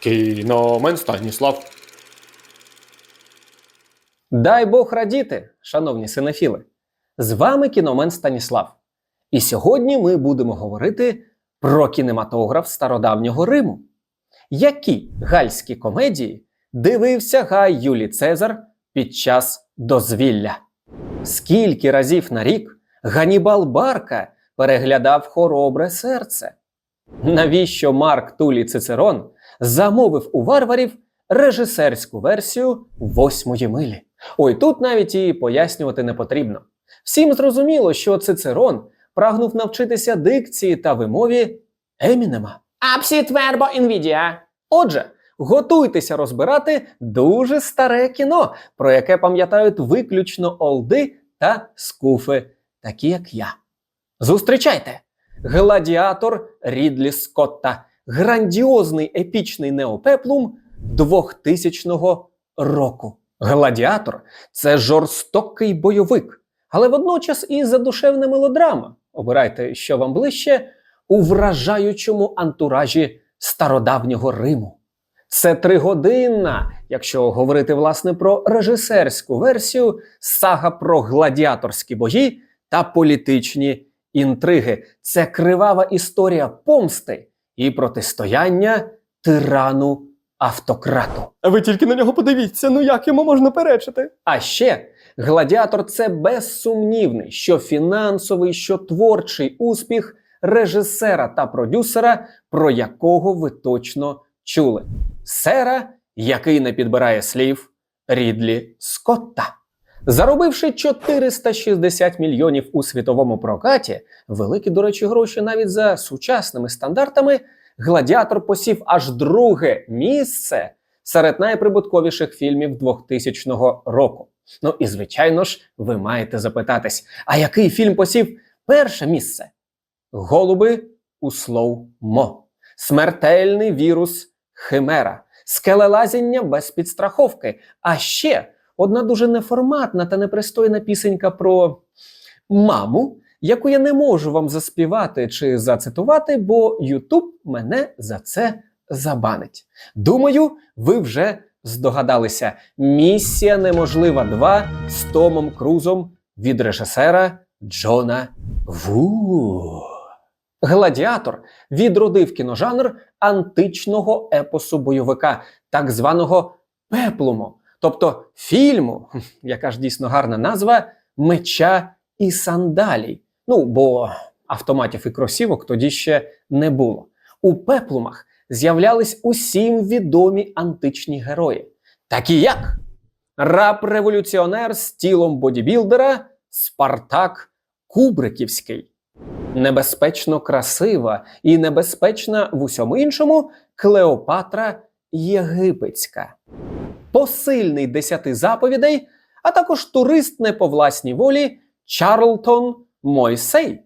Кіномен Станіслав. Дай Бог радіти, шановні синефіли! З вами кіномен Станіслав. І сьогодні ми будемо говорити про кінематограф стародавнього Риму. Які гальські комедії дивився Гай Юлій Цезар під час дозвілля? Скільки разів на рік Ганібал Барка переглядав хоробре серце? Навіщо Марк Тулій Цицерон замовив у варварів режисерську версію восьмої милі? Ой, тут навіть і пояснювати не потрібно. Всім зрозуміло, що Цицерон прагнув навчитися дикції та вимові Емінема. Апсіт вербо інвідія. Отже, готуйтеся розбирати дуже старе кіно, про яке пам'ятають виключно олди та скуфи, такі як я. Зустрічайте! Гладіатор Рідлі Скотта. Грандіозний епічний неопеплум 2000 року. Гладіатор це жорстокий бойовик, але водночас і задушевна мелодрама. Обирайте, що вам ближче, у вражаючому антуражі стародавнього Риму. Це тригодинна, якщо говорити власне про режисерську версію, сага про гладіаторські бої та політичні інтриги. Це кривава історія помсти і протистояння тирану автократу. А ви тільки на нього подивіться, ну як йому можна перечити? А ще гладіатор це безсумнівний, що фінансовий, що творчий успіх режисера та продюсера, про якого ви точно чули. Сера, який не підбирає слів Рідлі Скотта. Заробивши 460 мільйонів у світовому прокаті, великі, до речі, гроші навіть за сучасними стандартами, гладіатор посів аж друге місце серед найприбутковіших фільмів 2000 року. Ну і звичайно ж, ви маєте запитатись, а який фільм посів перше місце? Голуби у слоу-мо, смертельний вірус Химера, скелелазіння без підстраховки. А ще одна дуже неформатна та непристойна пісенька про маму, яку я не можу вам заспівати чи зацитувати, бо Ютуб мене за це забанить. Думаю, ви вже здогадалися. Місія неможлива 2 з Томом Крузом від режисера Джона Ву. Гладіатор відродив кіножанр античного епосу бойовика, так званого пеплуму, тобто фільму, яка ж дійсно гарна назва меча і сандалій. Ну, бо автоматів і кросівок тоді ще не було. У пеплумах з'являлись усім відомі античні герої, такі як раб-революціонер з тілом бодібілдера Спартак Кубриківський, небезпечно красива і небезпечна в усьому іншому Клеопатра Єгипетська, посильний десяти заповідей, а також турист не по власній волі Чарлтон Мойсей.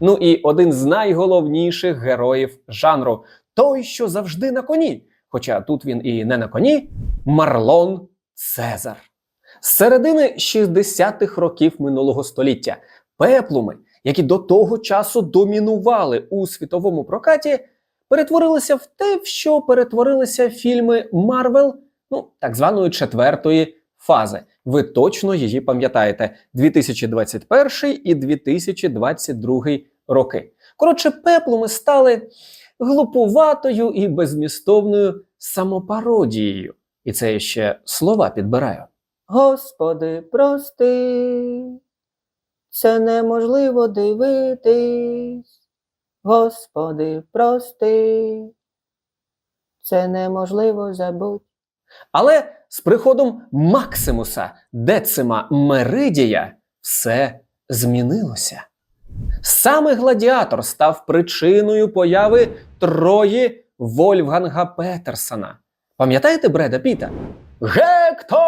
Ну і один з найголовніших героїв жанру той, що завжди на коні. Хоча тут він і не на коні Марлон Цезар. З середини 60-х років минулого століття пеплуми, які до того часу домінували у світовому прокаті, перетворилися в те, в що перетворилися фільми Марвел, ну так званої четвертої фази. Ви точно її пам'ятаєте: 2021 і 2022 роки. Коротше, пеплуми стали глупуватою і безмістовною самопародією. І це я ще слова підбираю. Господи, прости, це неможливо дивитись. Господи, прости, це неможливо забути. Але з приходом Максимуса Децима Меридія все змінилося. Саме гладіатор став причиною появи Трої Вольфганга Петерсона. Пам'ятаєте Бреда Піта? Гектор!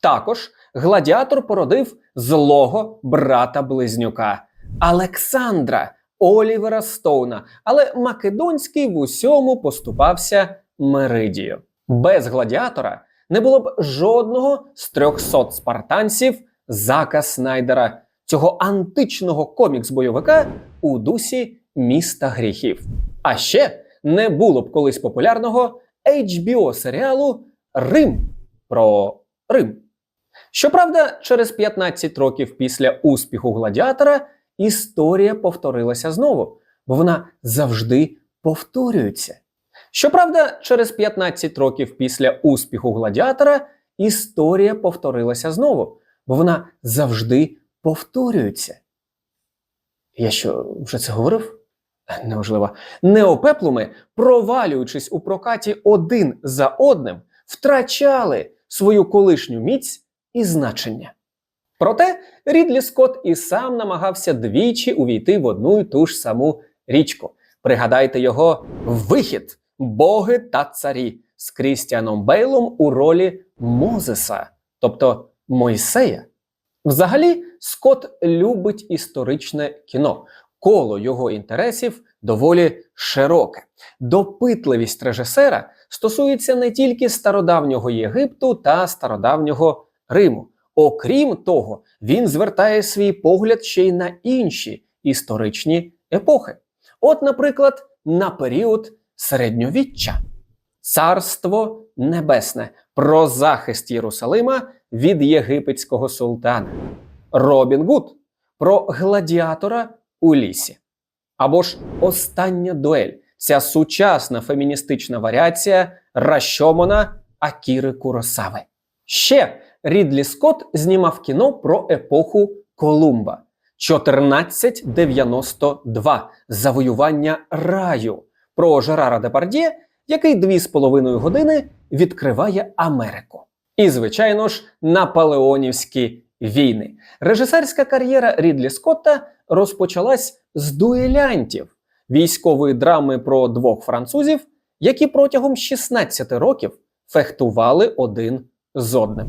Також гладіатор породив злого брата-близнюка Олександра Олівера Стоуна, але Македонський в усьому поступався Меридію. Без гладіатора не було б жодного з 300 спартанців Зака Снайдера, цього античного комікс-бойовика у дусі міста гріхів. А ще не було б колись популярного HBO серіалу Рим про Рим. Щоправда, через 15 років після успіху гладіатора історія повторилася знову, бо вона завжди повторюється. Щоправда, через 15 років після успіху гладіатора історія повторилася знову, бо вона завжди повторюється. Я що, вже це говорив? Неважливо. Неопеплуми, провалюючись у прокаті один за одним, втрачали свою колишню міць і значення. Проте Рідлі Скотт і сам намагався двічі увійти в одну й ту ж саму річку. Пригадайте його вихід Боги та царі з Крістіаном Бейлом у ролі Мозеса, тобто Мойсея. Взагалі, Скотт любить історичне кіно. Коло його інтересів доволі широке. Допитливість режисера стосується не тільки стародавнього Єгипту та стародавнього Риму. Окрім того, він звертає свій погляд ще й на інші історичні епохи. От, наприклад, на період середньовіччя. Царство Небесне про захист Єрусалима від єгипетського султана. Робін Гуд про гладіатора у лісі. Або ж остання дуель ця сучасна феміністична варіація Рашомона Акіри Куросави. Ще Рідлі Скотт знімав кіно про епоху Колумба 1492 Завоювання раю про Жерара Депардє, який дві з половиною години відкриває Америку. І, звичайно ж, наполеонівські війни. Режисерська кар'єра Рідлі Скотта розпочалась з дуелянтів військової драми про двох французів, які протягом 16 років фехтували один з одним.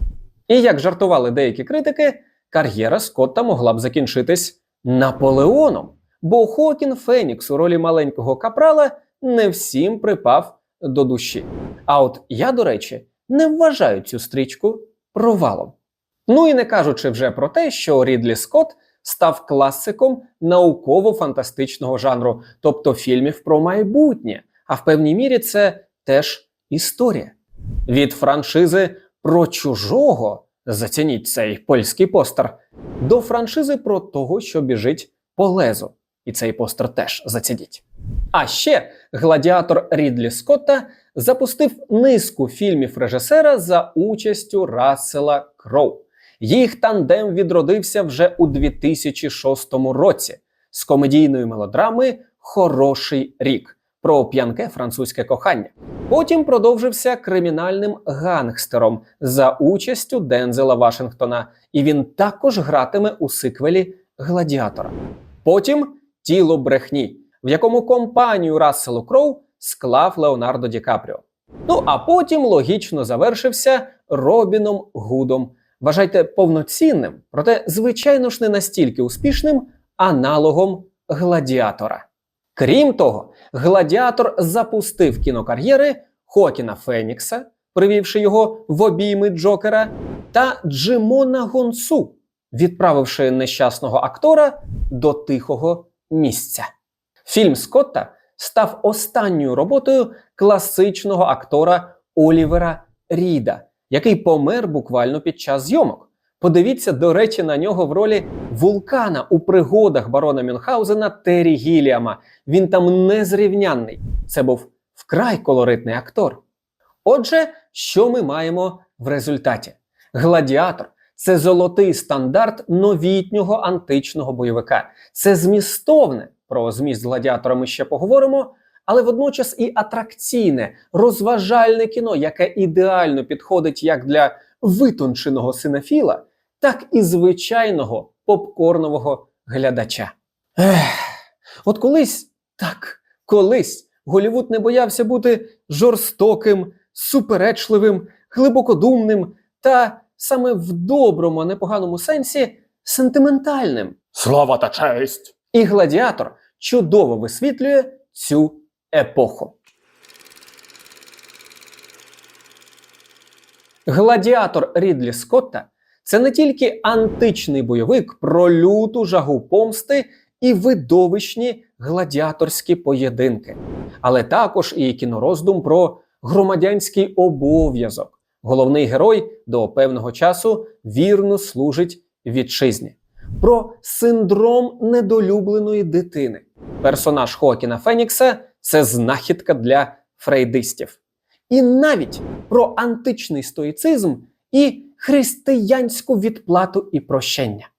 І як жартували деякі критики, кар'єра Скотта могла б закінчитись Наполеоном, бо Хокін Фенікс у ролі маленького капрала не всім припав до душі. А от я, до речі, не вважаю цю стрічку провалом. Ну і не кажучи вже про те, що Рідлі Скотт став класиком науково-фантастичного жанру, тобто фільмів про майбутнє, а в певній мірі це теж історія. Від франшизи про чужого, зацініть цей польський постер, до франшизи про того, що біжить по лезу. І цей постер теж зацініть. А ще гладіатор Рідлі Скотта запустив низку фільмів режисера за участю Рассела Кроу. Їх тандем відродився вже у 2006 році з комедійної мелодрами Хороший рік про п'янке французьке кохання. Потім продовжився кримінальним гангстером за участю Дензела Вашингтона, і він також гратиме у сиквелі Гладіатора. Потім тіло брехні, в якому компанію Расселу Кроу склав Леонардо Ді Капріо. Ну а потім логічно завершився Робіном Гудом. Вважайте повноцінним, проте, звичайно ж, не настільки успішним аналогом гладіатора. Крім того, гладіатор запустив кінокар'єри Хокіна Фенікса, привівши його в обійми Джокера, та Джимона Гонсу, відправивши нещасного актора до тихого місця. Фільм Скотта став останньою роботою класичного актора Олівера Ріда, який помер буквально під час зйомок. Подивіться, до речі, на нього в ролі вулкана у пригодах барона Мюнхгаузена Террі Гіліама. Він там незрівнянний. Це був вкрай колоритний актор. Отже, що ми маємо в результаті? Гладіатор це золотий стандарт новітнього античного бойовика. Це змістовне. Про зміст гладіатора ми ще поговоримо, але водночас і атракційне, розважальне кіно, яке ідеально підходить як для витонченого синофіла, так і звичайного попкорнового глядача. Ех, от колись, так, колись Голівуд не боявся бути жорстоким, суперечливим, глибокодумним та саме в доброму, а не поганому сенсі сентиментальним. Слава та честь! І гладіатор чудово висвітлює цю епоху. Гладіатор Рідлі Скотта це не тільки античний бойовик про люту жагу помсти і видовищні гладіаторські поєдинки, але також і кінороздум про громадянський обов'язок. Головний герой до певного часу вірно служить вітчизні. Про синдром недолюбленої дитини. Персонаж Хоакіна Фенікса це знахідка для фрейдистів. І навіть про античний стоїцизм і християнську відплату і прощення.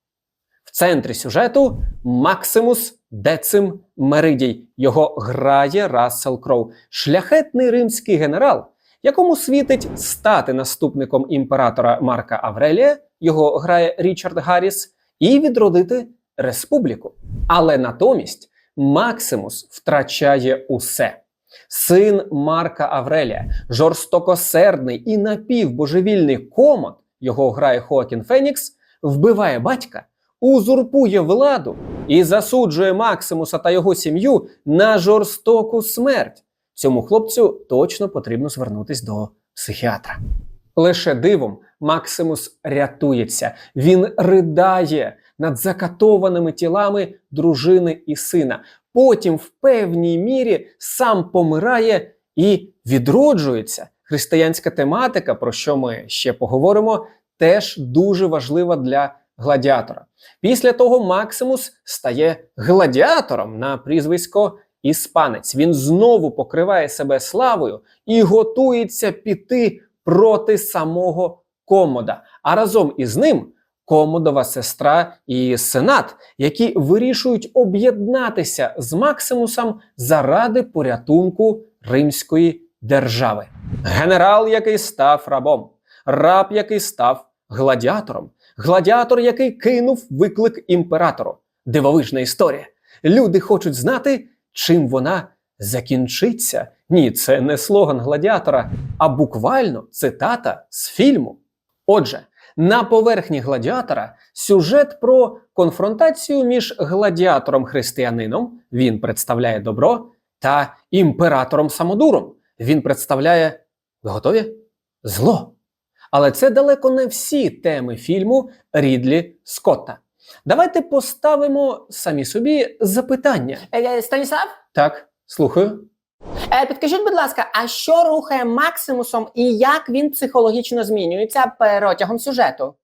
В центрі сюжету Максимус Децим Меридій. Його грає Рассел Кроу, шляхетний римський генерал, якому світить стати наступником імператора Марка Аврелія, його грає Річард Гарріс, і відродити республіку. Але натомість Максимус втрачає усе. Син Марка Аврелія, жорстокосердний і напівбожевільний комод, його грає Хоакін Фенікс, вбиває батька, узурпує владу і засуджує Максимуса та його сім'ю на жорстоку смерть. Цьому хлопцю точно потрібно звернутись до психіатра. Лише дивом Максимус рятується. Він ридає над закатованими тілами дружини і сина. Потім, в певній мірі, сам помирає і відроджується. Християнська тематика, про що ми ще поговоримо, теж дуже важлива для гладіатора. Після того Максимус стає гладіатором на прізвисько Іспанець. Він знову покриває себе славою і готується піти проти самого Комода. А разом із ним Комодова сестра і сенат, які вирішують об'єднатися з Максимусом заради порятунку римської держави. Генерал, який став рабом, раб, який став гладіатором, гладіатор, який кинув виклик імператору. Дивовижна історія. Люди хочуть знати, чим вона закінчиться. Ні, це не слоган гладіатора, а буквально цитата з фільму. Отже, на поверхні гладіатора сюжет про конфронтацію між гладіатором-християнином, він представляє добро, та імператором Самодуром. Він представляє ви готові? Зло. Але це далеко не всі теми фільму Рідлі Скотта. Давайте поставимо самі собі запитання. Е, Станіслав, Так, слухаю. Е, підкажіть, будь ласка, а що рухає Максимусом і як він психологічно змінюється протягом сюжету?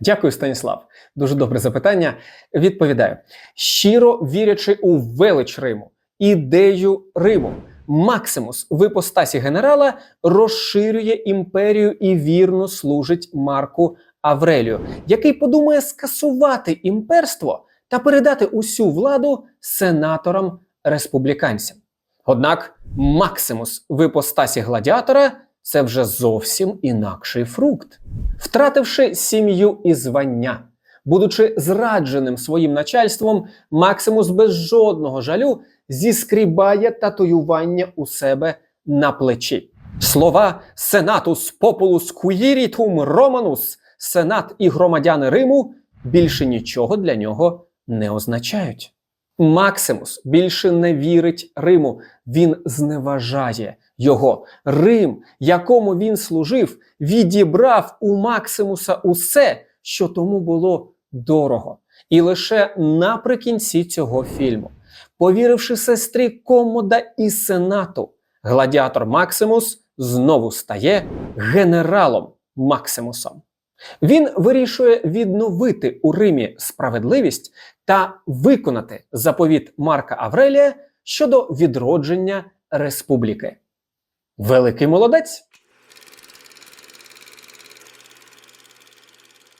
Дякую, Станіслав. Дуже добре запитання. Відповідаю. Щиро вірячи у велич Риму, ідею Риму, Максимус в іпостасі генерала розширює імперію і вірно служить Марку Аврелію, який подумає скасувати імперство та передати усю владу сенаторам республіканцям. Однак Максимус в іпостасі гладіатора це вже зовсім інакший фрукт. Втративши сім'ю і звання, будучи зрадженим своїм начальством, Максимус без жодного жалю зіскрібає татуювання у себе на плечі. Слова Senatus Populus Quiritum Romanus, Сенат і громадяни Риму більше нічого для нього не означають. Максимус більше не вірить Риму, він зневажає його. Рим, якому він служив, відібрав у Максимуса усе, що тому було дорого. І лише наприкінці цього фільму, повіривши сестрі Комода і Сенату, гладіатор Максимус знову стає генералом Максимусом. Він вирішує відновити у Римі справедливість та виконати заповіт Марка Аврелія щодо відродження республіки. Великий молодець.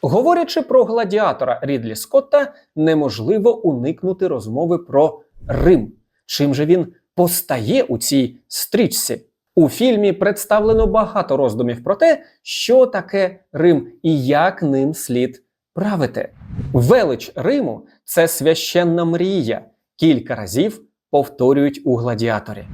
Говорячи про гладіатора Рідлі Скотта, неможливо уникнути розмови про Рим. Чим же він постає у цій стрічці? У фільмі представлено багато роздумів про те, що таке Рим і як ним слід правити. Велич Риму це священна мрія. Кілька разів повторюють у гладіаторі.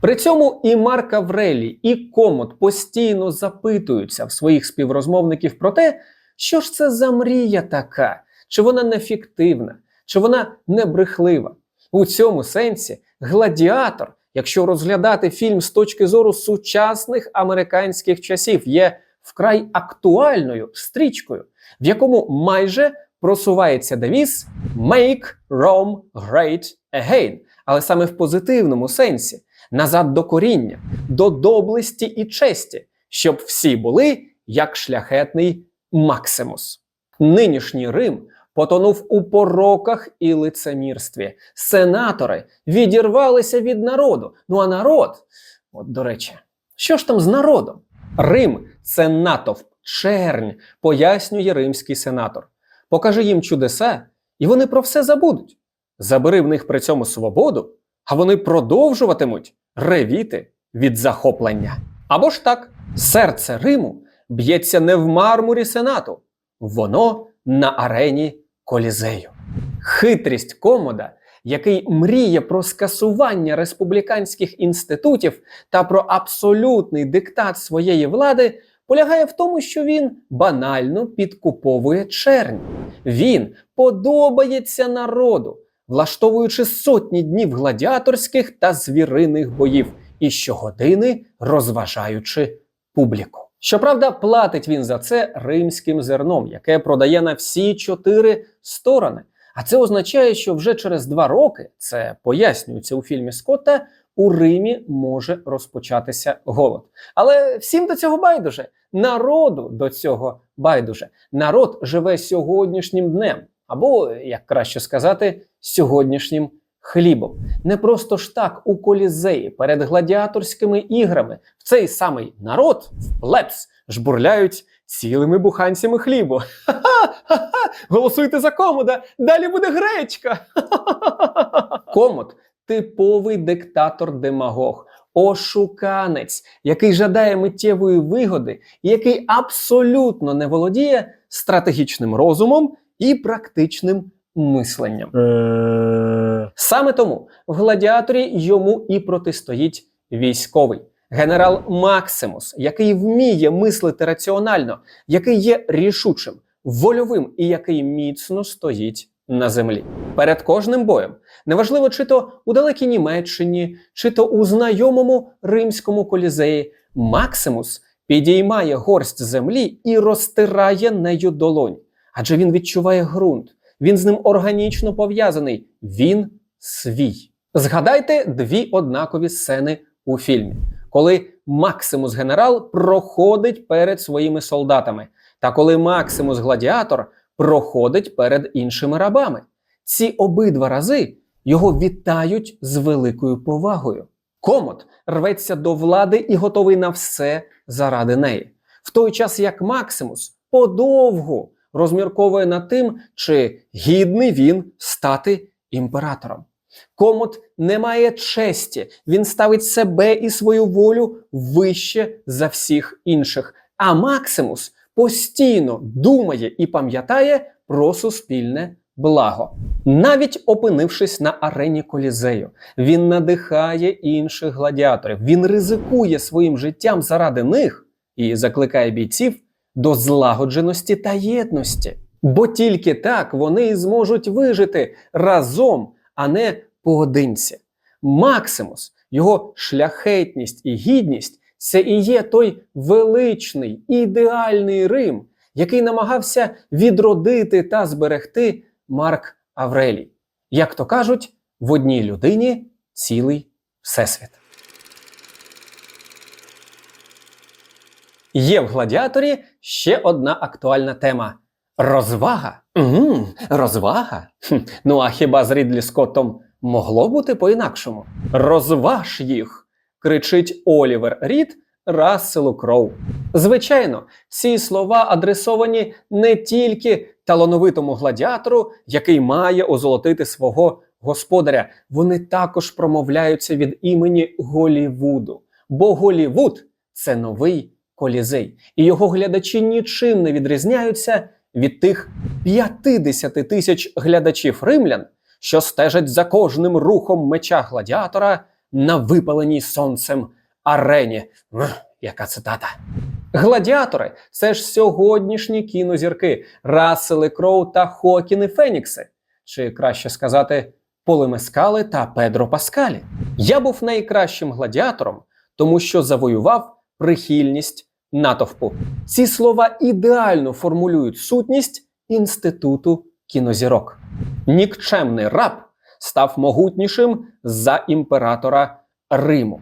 При цьому і Марк Аврелій, і Комод постійно запитуються в своїх співрозмовників про те, що ж це за мрія така, чи вона не фіктивна, чи вона не брехлива. У цьому сенсі гладіатор, якщо розглядати фільм з точки зору сучасних американських часів, є вкрай актуальною стрічкою, в якому майже просувається девіз «Make Rome Great Again», але саме в позитивному сенсі, назад до коріння, до доблесті і честі, щоб всі були як шляхетний Максимус. Нинішній Рим потонув у пороках і лицемірстві. Сенатори відірвалися від народу. Ну а народ, от до речі, що ж там з народом? Рим це натовп, чернь, пояснює римський сенатор. Покажи їм чудеса, і вони про все забудуть. Забери в них при цьому свободу, а вони продовжуватимуть ревіти від захоплення. Або ж так, серце Риму б'ється не в мармурі сенату, воно на арені колізею. Хитрість комода, який мріє про скасування республіканських інститутів та про абсолютний диктат своєї влади, полягає в тому, що він банально підкуповує чернь. Він подобається народу, влаштовуючи сотні днів гладіаторських та звіриних боїв і щогодини розважаючи публіку. Щоправда, платить він за це римським зерном, яке продає на всі чотири сторони. А це означає, що вже через два роки, це пояснюється у фільмі Скотта, у Римі може розпочатися голод. Але всім до цього байдуже. Народу до цього байдуже. Народ живе сьогоднішнім днем, або, як краще сказати, сьогоднішнім хлібом. Не просто ж так у колізеї перед гладіаторськими іграми в цей самий народ в плебс жбурляють цілими буханцями хлібу. Ха-ха-ха! Голосуйте за комода! Далі буде гречка! Комод типовий диктатор-демагог, ошуканець, який жадає миттєвої вигоди, і який абсолютно не володіє стратегічним розумом і практичним мисленням. Саме тому в гладіаторі йому і протистоїть військовий генерал Максимус, який вміє мислити раціонально, який є рішучим, вольовим і який міцно стоїть на землі. Перед кожним боєм, неважливо, чи то у далекій Німеччині, чи то у знайомому римському колізеї, Максимус підіймає горсть землі і розтирає нею долонь, адже він відчуває ґрунт. Він з ним органічно пов'язаний. Він свій. Згадайте дві однакові сцени у фільмі, коли Максимус генерал проходить перед своїми солдатами, та коли Максимус гладіатор проходить перед іншими рабами. Ці обидва рази його вітають з великою повагою. Комод рветься до влади і готовий на все заради неї, в той час як Максимус подовгу розмірковує над тим, чи гідний він стати імператором. Комод не має честі, він ставить себе і свою волю вище за всіх інших. А Максимус постійно думає і пам'ятає про суспільне благо. Навіть опинившись на арені колізею, він надихає інших гладіаторів, він ризикує своїм життям заради них і закликає бійців до злагодженості та єдності. Бо тільки так вони і зможуть вижити разом, а не поодинці. Максимус, його шляхетність і гідність це і є той величний ідеальний Рим, який намагався відродити та зберегти Марк Аврелій. Як то кажуть, в одній людині цілий всесвіт. Є в гладіаторі ще одна актуальна тема розвага. Угу, розвага. Ну а хіба з Рідлі Скоттом могло бути по-інакшому? Розваж їх! Кричить Олівер Рід Расселу Кроу. Звичайно, ці слова адресовані не тільки талановитому гладіатору, який має озолотити свого господаря. Вони також промовляються від імені Голівуду. Бо Голівуд це новий колізей, і його глядачі нічим не відрізняються від тих 50 тисяч глядачів римлян, що стежать за кожним рухом меча гладіатора на випаленій сонцем арені. Яка цитата. Гладіатори це ж сьогоднішні кінозірки Рассели Кроу та Хокіни Фенікси, чи краще сказати, Полемескали та Педро Паскалі. Я був найкращим гладіатором, тому що завоював прихильність натовпу. Ці слова ідеально формулюють сутність інституту кінозірок. Нікчемний раб став могутнішим за імператора Риму.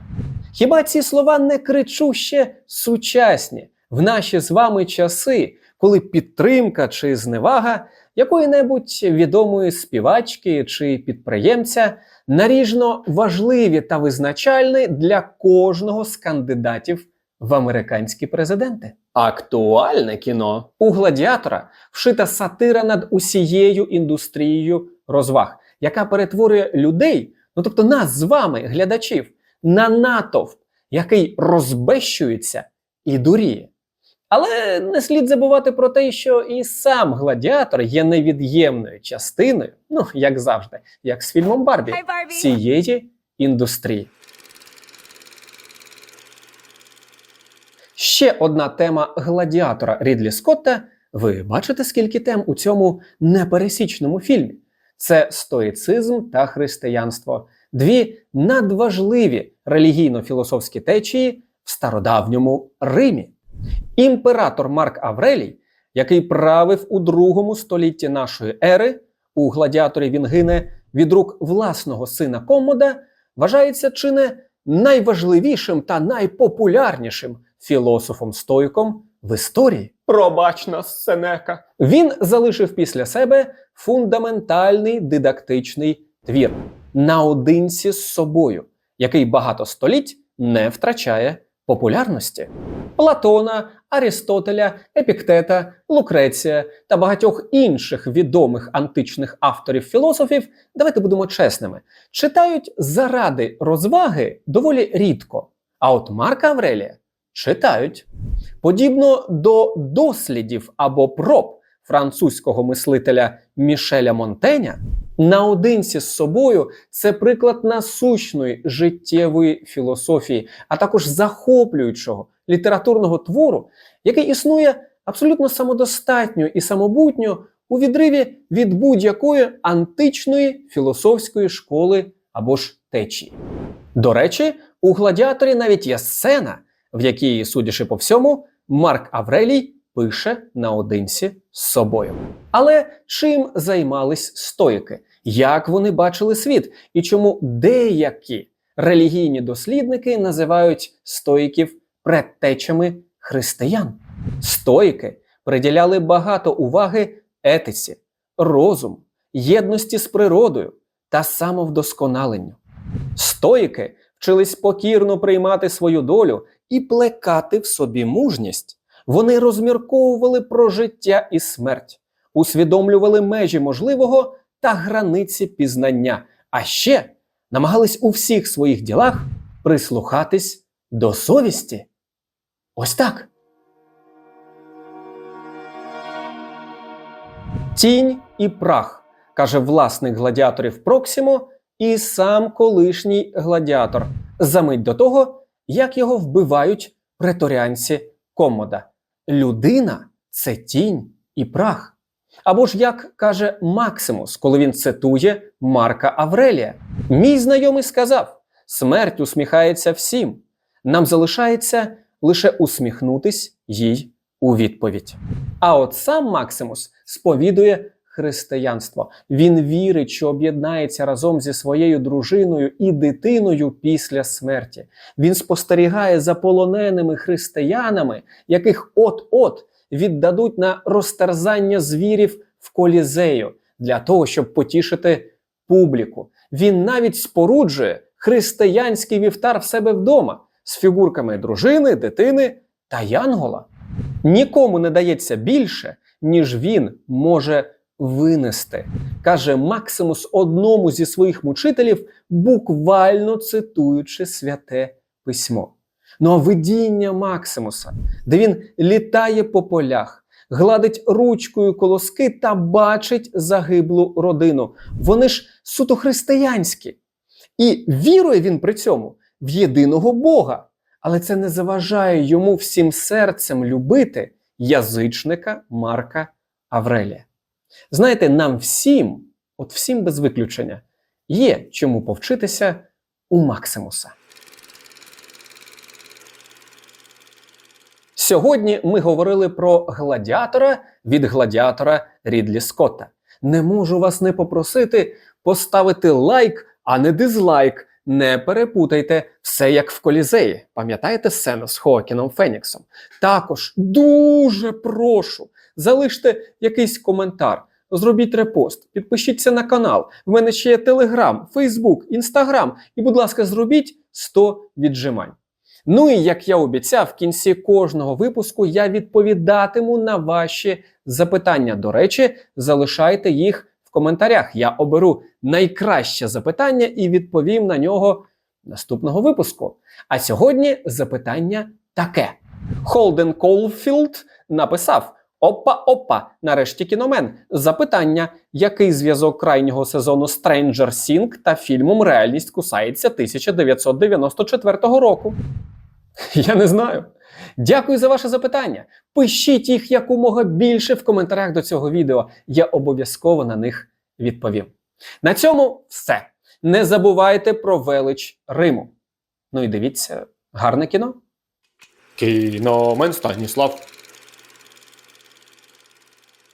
Хіба ці слова не кричуще сучасні в наші з вами часи, коли підтримка чи зневага якої-небудь відомої співачки чи підприємця наріжно важливі та визначальні для кожного з кандидатів в американські президенти? Актуальне кіно. У гладіатора вшита сатира над усією індустрією розваг, яка перетворює людей, ну тобто нас з вами, глядачів, на натовп, який розбещується і дуріє. Але не слід забувати про те, що і сам гладіатор є невід'ємною частиною, ну як завжди, як з фільмом Барбі, цієї індустрії. Ще одна тема гладіатора Рідлі Скотта. Ви бачите, скільки тем у цьому непересічному фільмі? Це стоїцизм та християнство, дві надважливі релігійно-філософські течії в стародавньому Римі. Імператор Марк Аврелій, який правив у другому столітті нашої ери, у гладіаторі він гине від рук власного сина Комода, вважається чи не найважливішим та найпопулярнішим філософом-стоїком в історії. Пробач нас, Сенека. Він залишив після себе фундаментальний дидактичний твір наодинці з собою, який багато століть не втрачає популярності. Платона, Арістотеля, Епіктета, Лукреція та багатьох інших відомих античних авторів філософів, давайте будемо чесними, читають заради розваги доволі рідко. А от Марка Аврелія читають. Подібно до дослідів або проб французького мислителя Мішеля Монтеня, наодинці з собою це приклад насущної життєвої філософії, а також захоплюючого літературного твору, який існує абсолютно самодостатньо і самобутньо у відриві від будь-якої античної філософської школи або ж течії. До речі, у гладіаторі навіть є сцена, в якій, судячи по всьому, Марк Аврелій пише наодинці з собою. Але чим займались стоїки? Як вони бачили світ? І чому деякі релігійні дослідники називають стоїків предтечами християн? Стоїки приділяли багато уваги етиці, розуму, єдності з природою та самовдосконаленню. Стоїки вчились покірно приймати свою долю і плекати в собі мужність. Вони розмірковували про життя і смерть, усвідомлювали межі можливого та границі пізнання, а ще намагались у всіх своїх ділах прислухатись до совісті. Ось так. Тінь і прах, каже власник гладіаторів Проксімо і сам колишній гладіатор, за мить до того, як його вбивають преторіанці Комода. Людина це тінь і прах. Або ж як каже Максимус, коли він цитує Марка Аврелія. Мій знайомий сказав: смерть усміхається всім. Нам залишається лише усміхнутись їй у відповідь. А от сам Максимус сповідує християнство. Він вірить, що об'єднається разом зі своєю дружиною і дитиною після смерті. Він спостерігає за полоненими християнами, яких от-от віддадуть на розтерзання звірів в колізею для того, щоб потішити публіку. Він навіть споруджує християнський вівтар в себе вдома з фігурками дружини, дитини та янгола. Нікому не дається більше, ніж він може винести, каже Максимус одному зі своїх мучителів, буквально цитуючи святе письмо. Ну а видіння Максимуса, де він літає по полях, гладить ручкою колоски та бачить загиблу родину. Вони ж суто християнські. І вірує він при цьому в єдиного Бога. Але це не заважає йому всім серцем любити язичника Марка Аврелія. Знаєте, нам всім, от всім без виключення, є чому повчитися у Максимуса. Сьогодні ми говорили про гладіатора від гладіатора Рідлі Скотта. Не можу вас не попросити поставити лайк, а не дизлайк. Не перепутайте все як в колізеї. Пам'ятаєте сцену з Хоакіном Феніксом? Також дуже прошу, залиште якийсь коментар, зробіть репост, підпишіться на канал. В мене ще є Телеграм, Фейсбук, Інстаграм. І, будь ласка, зробіть 100 віджимань. Ну і як я обіцяв, в кінці кожного випуску я відповідатиму на ваші запитання. До речі, залишайте їх в коментарях. Я оберу найкраще запитання і відповім на нього наступного випуску. А сьогодні запитання таке: Холден Колфілд написав: Опа, опа, нарешті кіномен. Запитання: який зв'язок крайнього сезону Stranger Things та фільмом Реальність кусається 1994 року? Я не знаю. Дякую за ваше запитання. Пишіть їх якомога більше в коментарях до цього відео. Я обов'язково на них відповім. На цьому все. Не забувайте про велич Риму. Ну і дивіться, гарне кіно. Кіномен Станіслав.